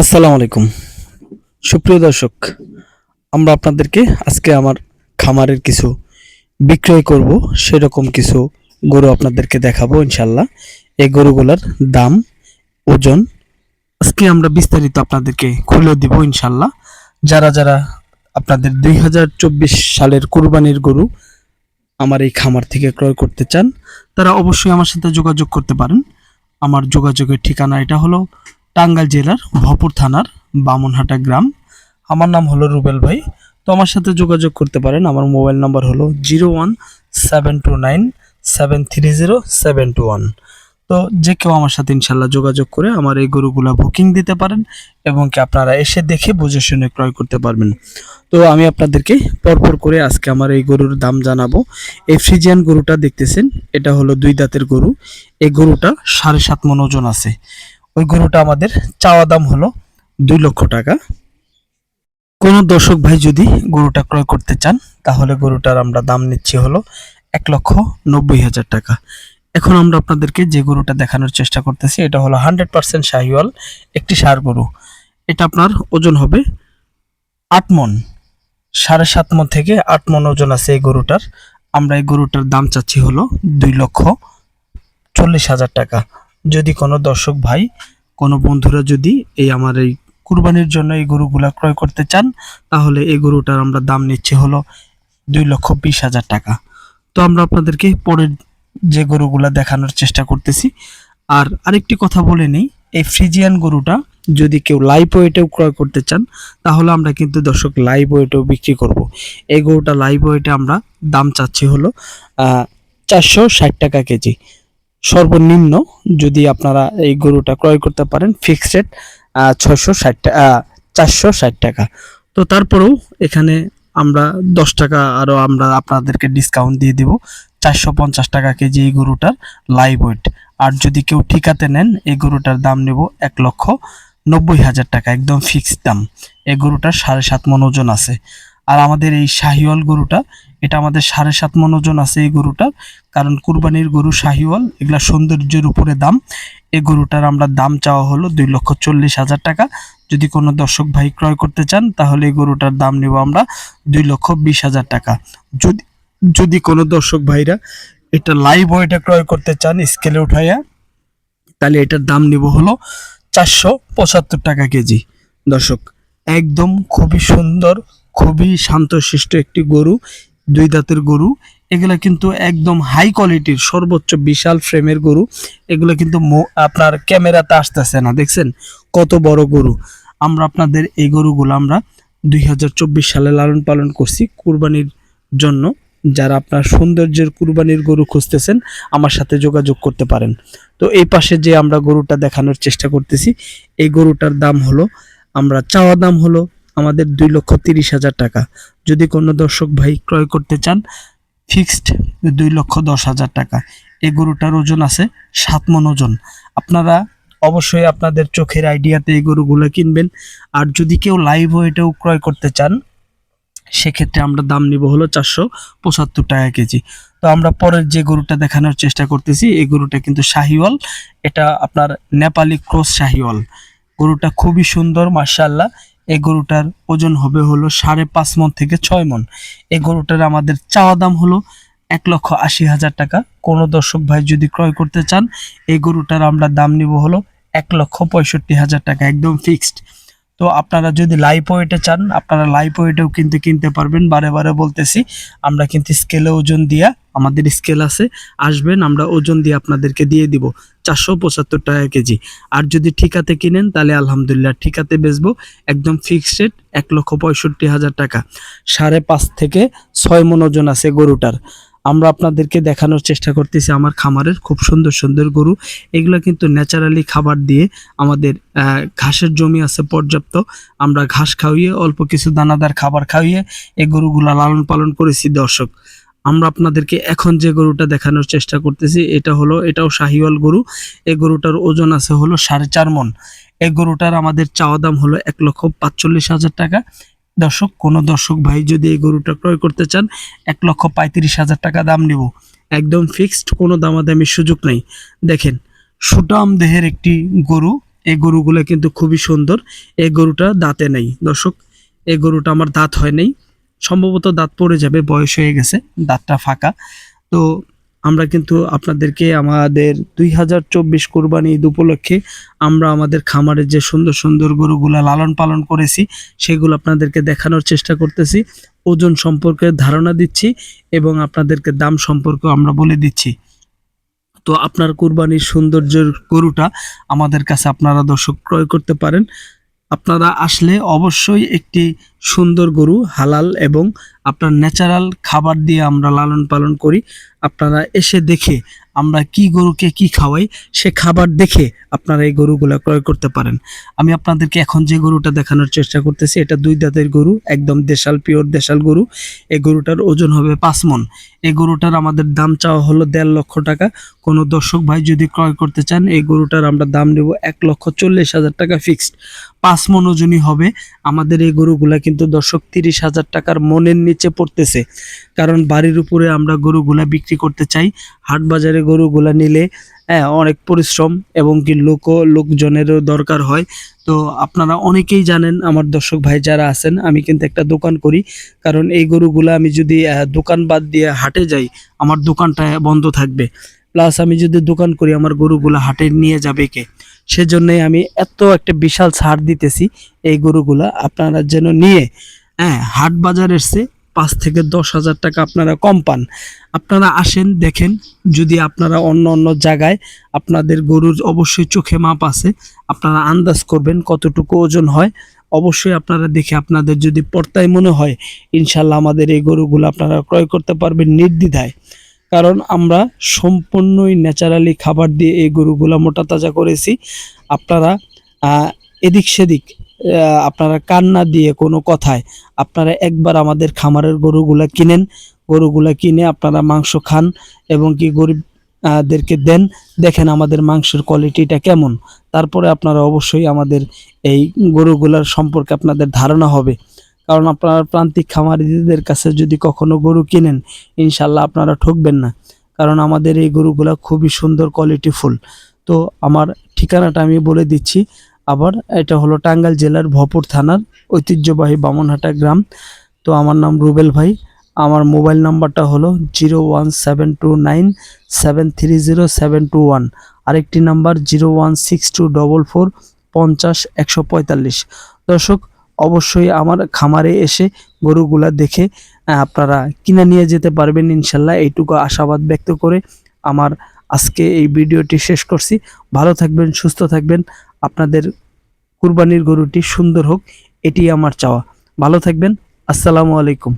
আসসালামু আলাইকুম। সুপ্রিয় দর্শক, আমরা আপনাদেরকে আজকে আমার খামারের কিছু বিক্রয় করব, সেরকম কিছু গরু আপনাদেরকে দেখাবো ইনশাল্লাহ এই গরুগুলোর দাম, ওজন, আজকে আমরা বিস্তারিত আপনাদেরকে খুলে দিব ইনশাল্লাহ যারা যারা আপনাদের দুই হাজার চব্বিশ সালের কুরবানির গরু আমার এই খামার থেকে ক্রয় করতে চান, তারা অবশ্যই আমার সাথে যোগাযোগ করতে পারেন। আমার যোগাযোগের ঠিকানা এটা হলো টাঙ্গাইল জেলার ভপুর থানার বামনহাটা গ্রাম। আমার নাম হলো রুবেল ভাই। তো আমার সাথে যোগাযোগ করতে পারেন। আমার মোবাইল নাম্বার হলো zero one seven two nine seven three zero seven two one. তো যে কেউ আমার সাথে ইনশাল্লাহ যোগাযোগ করে আমার এই গরুগুলো বুকিং দিতে পারেন এবং কি আপনারা এসে দেখে বুঝে শুনে ক্রয় করতে পারবেন। তো আমি আপনাদেরকে পরপর করে আজকে আমার এই গরুর দাম জানাব। এই ফ্রিজিয়ান গরুটা দেখতেছেন, এটা হলো দুই দাঁতের গরু। এই গরুটা সাড়ে সাত মন ওজন আছে। ওই গরুটা আমাদের চাওয়া দাম হলো দুই লক্ষ টাকা। কোনো দর্শক ভাই যদি গরুটা ক্রয় করতে চান, তাহলে গরুটার আমরা দাম নিচ্ছি হলো এক লক্ষ নব্বই হাজার টাকা। এখন আমরা আপনাদেরকে যে গরুটা দেখানোর চেষ্টা করতেছি, এটা হলো হান্ড্রেড পার্সেন্ট শাহিওয়াল একটি সার গরু। এটা আপনার ওজন হবে আট মন, সাড়ে সাত মন থেকে আট মন ওজন আছে এই গরুটার। আমরা এই গরুটার দাম চাচ্ছি হলো দুই লক্ষ চল্লিশ হাজার টাকা। যদি কোনো দর্শক ভাই, কোনো বন্ধুরা যদি এই আমার এই কুরবানির জন্য এই গরুগুলা ক্রয় করতে চান, তাহলে এই গরুটার আমরা দাম নিচ্ছি হলো দুই লক্ষ বিশ হাজার টাকা। তো আমরা আপনাদেরকে পরের যে গরুগুলা দেখানোর চেষ্টা করতেছি। আর আরেকটি কথা বলে নেই, এই ফ্রিজিয়ান গরুটা যদি কেউ লাইভ ওয়েটেও ক্রয় করতে চান, তাহলে আমরা কিন্তু দর্শক লাইভ ওয়েটেও বিক্রি করব। এই গরুটা লাইভ ওয়েটে আমরা দাম চাচ্ছি হলো চারশো ষাট টাকা কেজি। সর্বনিম্ন যদি আপনারা এই গরুটা ক্রয় করতে পারেন ফিক্সড রেট ছয়শো ষাট চারশো ষাট টাকা। তো তারপরেও এখানে আমরা দশ টাকা আরও আমরা আপনাদেরকে ডিসকাউন্ট দিয়ে দিব। চারশো পঞ্চাশ টাকা কেজি এই গরুটার লাইভ ওয়েট আর যদি কেউ ঠিকাতে নেন, এই গরুটার দাম নেব এক লক্ষ নব্বই হাজার টাকা, একদম ফিক্সড দাম। এই গরুটার সাড়ে সাত মন ওজন আছে। আর আমাদের এই শাহিওয়াল গরুটা, এটা আমাদের সাড়ে সাত মন ওজন আছে এই গরুটার, কারণ কুরবানির গরু শাহিওয়াল, এগুলা সৌন্দর্যের উপরে দাম। এই গরুটার আমরা দাম চাওয়া হলো দুই লক্ষ চল্লিশ হাজার টাকা। যদি কোনো দর্শক ভাই ক্রয় করতে চান, তাহলে এই গরুটার দাম নেব আমরা দুই লক্ষ বিশ হাজার টাকা। যদি যদি কোনো দর্শক ভাইরা এটা লাইভ ওয়েটে ক্রয় করতে চান স্কেলে উঠাইয়া, তাহলে এটার দাম নেব হলো চারশো পঁচাত্তর টাকা কেজি। দর্শক, একদম খুবই সুন্দর খুবই শান্তশিষ্ট একটি গরু, দুই দাঁতের গরু। এগুলা কিন্তু একদম হাই কোয়ালিটির সর্বোচ্চ বিশাল ফ্রেমের গরু। এগুলো কিন্তু আপনার ক্যামেরাতে আসতেছে না, দেখছেন? কত বড় গরু। আমরা আপনাদের এই গরুগুলো আমরা দুই হাজার চব্বিশ সালে লালন পালন করছি কুরবানির জন্য। যারা আপনার সৌন্দর্যের কুরবানির গরু খুঁজতেছেন, আমার সাথে যোগাযোগ করতে পারেন। তো এই পাশে যে আমরা গরুটা দেখানোর চেষ্টা করতেছি, এই গরুটার দাম হলো, আমরা চাওয়া দাম হলো আমাদের দুই লক্ষ তিরিশ হাজার টাকা। যদি কোনো দর্শক ভাই ক্রয় করতে চান ফিক্সড দুই লক্ষ দশ হাজার টাকা। এই গরুটার ওজন আছে সাত মন ওজন। আপনারা অবশ্যই আপনাদের চোখের আইডিয়াতে এই গরুগুলো কিনবেন। আর যদি কেউ লাইভ ওয়েটেও ক্রয় করতে চান, সেক্ষেত্রে আমরা দাম নিব হলো চারশো পঁচাত্তর টাকা কেজি। তো আমরা পরের যে গরুটা দেখানোর চেষ্টা করতেছি, এই গরুটা কিন্তু শাহিওয়াল। এটা আপনার নেপালি ক্রস শাহিওয়াল। গরুটা খুবই সুন্দর মার্শাল্লাহ এই গরুটার ওজন হবে হলো সাড়ে পাঁচ মন থেকে ছয় মন। এই গরুটার আমাদের চাওয়া দাম হলো এক লক্ষ আশি হাজার টাকা। কোনো দর্শক ভাই যদি ক্রয় করতে চান, এই গরুটার আমরা দাম নিব হলো এক লক্ষ পঁয়ষট্টি হাজার টাকা, একদম ফিক্সড তো আপনারা যদি লাইভ ওয়েটে চান, আপনারা লাইভ ওয়েটেও কিন্তু কিনতে পারবেন। বারে বারে বলতেছি, আমরা কিন্তু স্কেলে ওজন দিয়া আমাদের স্কেল আছে, আসবেন, আমরা ওজন দিয়ে আপনাদেরকে দিয়ে দিব চারশো পঁচাত্তর টাকা কেজি। আর যদি ঠিকাতে কিনেন, তাহলে আলহামদুলিল্লাহ ঠিকাতে বেচবো, একদম ফিক্সড রেট এক লক্ষ পঁয়ষট্টি হাজার টাকা। সাড়ে পাঁচ থেকে ছয় মন ওজন আছে গরুটার। আমরা আপনাদেরকে দেখানোর চেষ্টা করতেছি আমার খামারের খুব সুন্দর সুন্দর গরু। এগুলো কিন্তু ন্যাচারালি খাবার দিয়ে আমাদের ঘাসের জমি আছে পর্যাপ্ত। আমরা ঘাস খাওয়িয়ে অল্প কিছু দানাদার খাবার খাওয়িয়ে এই গরুগুলা লালন পালন করেছি দর্শক। আমরা আপনাদেরকে এখন যে গরুটা দেখানোর চেষ্টা করতেছি, এটা হলো, এটাও শাহিওয়াল গরু। এই গরুটার ওজন আছে হলো সাড়ে চার মন। এই গরুটার আমাদের চাওয়া দাম হলো এক লক্ষ পাঁচচল্লিশ হাজার টাকা। দর্শক, কোনো দর্শক ভাই যদি এই গরুটা ক্রয় করতে চান, এক লক্ষ পঁয়ত্রিশ হাজার টাকা দাম নেব। একদম ফিক্সড কোনো দামাদামির সুযোগ নেই। দেখেন সুটাম দেহের একটি গরু, এই গরুগুলো কিন্তু খুবই সুন্দর। এই গরুটা দাঁতে নেই। দর্শক, এই গরুটা আমার দাঁত হয় নাই। সম্ভবত দাঁত পড়ে যাবে, বয়স হয়ে গেছে, দাঁতটা ফাঁকা। তো আমরা কিন্তু আপনাদেরকে আমাদের দুই হাজার চব্বিশ কোরবানি ঈদ উপলক্ষে আমরা আমাদের খামারের যে সুন্দর সুন্দর গরুগুলা লালন পালন করেছি, সেগুলো আপনাদেরকে দেখানোর চেষ্টা করতেছি। ওজন সম্পর্কে ধারণা দিচ্ছি এবং আপনাদেরকে দাম সম্পর্কেও আমরা বলে দিচ্ছি। তো আপনার কুরবানির সৌন্দর্যের গরুটা আমাদের কাছে আপনারা দর্শক ক্রয় করতে পারেন। আপনারা আসলে অবশ্যই একটি সুন্দর গরু, হালাল এবং আপনার ন্যাচারাল খাবার দিয়ে আমরা লালন পালন করি। আপনারা এসে দেখে আমরা কি গরুকে কি খাওয়াই, সে খাবার দেখে আপনারা এই গরুগুলা ক্রয় করতে পারেন। আমি আপনাদেরকে এখন যে গরুটা দেখানোর চেষ্টা করতেছি, এটা দুই দাঁতের গরু, একদম দেশাল, পিওর দেশাল গরু। এই গরুটার ওজন হবে পাঁচ মন। এই গরুটার আমাদের দাম চাওয়া হলো দেড় লক্ষ টাকা। কোনো দর্শক ভাই যদি ক্রয় করতে চান, এই গরুটার আমরা দাম নেব এক লক্ষ চল্লিশ হাজার টাকা ফিক্সড পাঁচ মন ওজনই হবে। আমাদের এই গরুগুলা কিন্তু দর্শক তিরিশ হাজার টাকার মনের নিচে পড়তেছে। কারণ বাড়ির উপরে আমরা গরুগুলা বিক্রি করতে চাই। হাট বাজারে গরুগুলা নিলে হ্যাঁ অনেক পরিশ্রম এবং কি লোক লোকজনেরও দরকার হয়। তো আপনারা অনেকেই জানেন, আমার দর্শক ভাই যারা আছেন, আমি কিন্তু একটা দোকান করি। কারণ এই গরুগুলা আমি যদি দোকান বাদ দিয়ে হাটে যাই, আমার দোকানটা বন্ধ থাকবে। প্লাস আমি যদি দোকান করি, আমার গরুগুলা হাটে নিয়ে যাবে কে? সেজন্যই আমি এত একটা বিশাল ছাড় দিতেছি এই গরুগুলা। আপনারা যেন নিয়ে হ্যাঁ হাট বাজারের সে পাঁচ থেকে দশ হাজার টাকা আপনারা কম পান। আপনারা আসেন, দেখেন, যদি আপনারা অন্য অন্য জায়গায় আপনাদের গরুর অবশ্যই চোখে মাপ আছে, আপনারা আন্দাজ করবেন কতটুকু ওজন হয়। অবশ্যই আপনারা দেখে আপনাদের যদি পর্তায় মনে হয়, ইনশাল্লাহ আমাদের এই গরুগুলো আপনারা ক্রয় করতে পারবেন নির্দ্বিধায়। কারণ আমরা সম্পূর্ণই ন্যাচারালি খাবার দিয়ে এই গরুগুলো মোটা তাজা করেছি। আপনারা এদিক সেদিক আপনারা কান্না দিয়ে কোনো কথায় আপনারা একবার আমাদের খামারের গরুগুলা কিনেন, গরুগুলা কিনে আপনারা মাংস খান এবং কি গরিব দেরকে দেন, দেখেন আমাদের মাংসের কোয়ালিটিটা কেমন। তারপরে আপনারা অবশ্যই আমাদের এই গরুগুলার সম্পর্কে আপনাদের ধারণা হবে। কারণ আপনারা প্রান্তিক খামারিদের কাছে যদি কখনো গরু কিনেন ইনশাল্লাহ আপনারা ঠকবেন না। কারণ আমাদের এই গরুগুলা খুবই সুন্দর কোয়ালিটিফুল তো আমার ঠিকানাটা আমি বলে দিচ্ছি। আবার এটা হলো টাঙ্গাইল জেলার ভপুর থানার ঐতিহ্যবাহী বামনহাটা গ্রাম। তো আমার নাম রুবেল ভাই। আমার মোবাইল নাম্বারটা হলো zero one seven two nine seven three zero seven two one. আরেকটি number zero one six two double four পঞ্চাশ একশো পঁয়তাল্লিশ। দর্শক, অবশ্যই আমার খামারে এসে গরুগুলা দেখে আপনারা কিনে নিয়ে যেতে পারবেন ইনশাল্লাহ। এইটুকু আশাবাদ ব্যক্ত করে আমার আজকে এই ভিডিওটি শেষ করছি। ভালো থাকবেন, সুস্থ থাকবেন। আপনাদের কুরবানির গরুটি সুন্দর হোক এটি আমার চাওয়া। ভালো থাকবেন আসসালামু আলাইকুম।